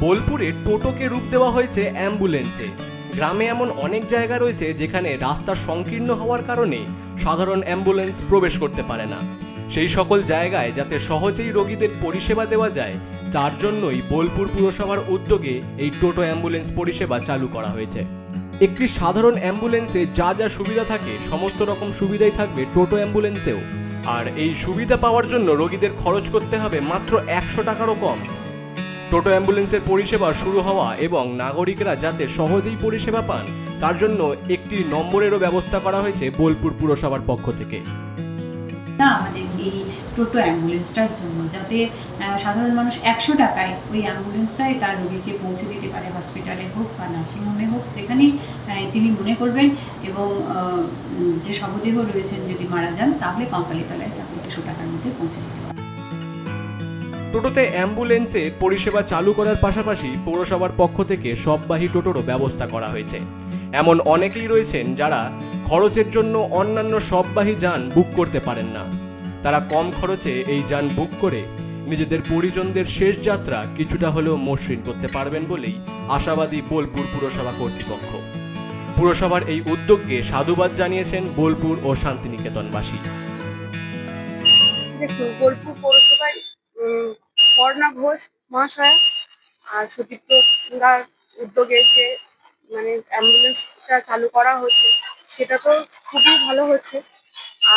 বোলপুরে টোটোকে রূপ দেওয়া হয়েছে অ্যাম্বুলেন্সে। গ্রামে এমন অনেক জায়গা রয়েছে যেখানে রাস্তা সংকীর্ণ হওয়ার কারণে সাধারণ অ্যাম্বুলেন্স প্রবেশ করতে পারে না। সেই সকল জায়গায় যাতে সহজেই রোগীদের পরিষেবা দেওয়া যায়, তার জন্যই বোলপুর পুরসভার উদ্যোগে এই টোটো অ্যাম্বুলেন্স পরিষেবা চালু করা হয়েছে। একটি সাধারণ অ্যাম্বুলেন্সে যা যা সুবিধা থাকে, সমস্ত রকম সুবিধাই থাকবে টোটো অ্যাম্বুলেন্সেও। আর এই সুবিধা পাওয়ার জন্য রোগীদের খরচ করতে হবে মাত্র একশো টাকারও কম। টোটো অ্যাম্বুলেন্সের পরিষেবা শুরু হওয়া এবং নাগরিকরা যাতে সহজেই পরিষেবা পান, তার জন্য একটি নম্বরেরও ব্যবস্থা করা হয়েছে বোলপুর পুরসভার পক্ষ থেকে। না আমাদের এই টোটো অ্যাম্বুলেন্সটার জন্য যাতে সাধারণ মানুষ একশো টাকায় ওই অ্যাম্বুলেন্সটাই তার রোগীকে পৌঁছে দিতে পারে, হসপিটালে হোক বা নার্সিংহোমে হোক যেখানেই তিনি মনে করবেন এবং যে শবদেহ রয়েছেন যদি মারা যান, তাহলে কঙ্কালীতলায় তাকে দুশো টাকার মধ্যে পৌঁছে দিতে পারে টোটোতে অ্যাম্বুলেন্সে পরিষেবা চালু করার পাশাপাশি পৌরসভার পক্ষ থেকে সববাহী টোটোরও ব্যবস্থা করা হয়েছে। এমন অনেকেই রয়েছেন যারা খরচের জন্য অন্যান্য সববাহী যান বুক করতে পারেন না। তারা কম খরচে এই যান বুক করে নিজেদের পরিজনদের শেষ যাত্রা কিছুটা হলেও মসৃণ করতে পারবেন বলেই আশাবাদী বোলপুর পুরসভা কর্তৃপক্ষ। পুরসভার এই উদ্যোগকে সাধুবাদ জানিয়েছেন বোলপুর ও শান্তিনিকেতনবাসী। বোলপুর স্বর্ণা ঘোষ মহাশয়া আর সতীর্থদার উদ্যোগে যে মানে অ্যাম্বুলেন্সটা চালু করা হচ্ছে, সেটা তো খুবই ভালো হচ্ছে।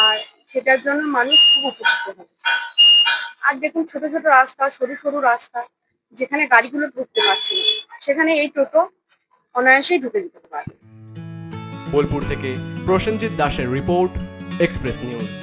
আর সেটার জন্য মানুষ খুব উপকৃত হবে। আর দেখুন, ছোট ছোট রাস্তা, সরু সরু রাস্তা, যেখানে গাড়িগুলো ঢুকতে পারছে না, সেখানে এই টোটো অনায়াসেই ঢুকে দিতে পারবে বোলপুর থেকে প্রসেনজিৎ দাসের রিপোর্ট, এক্সপ্রেস নিউজ।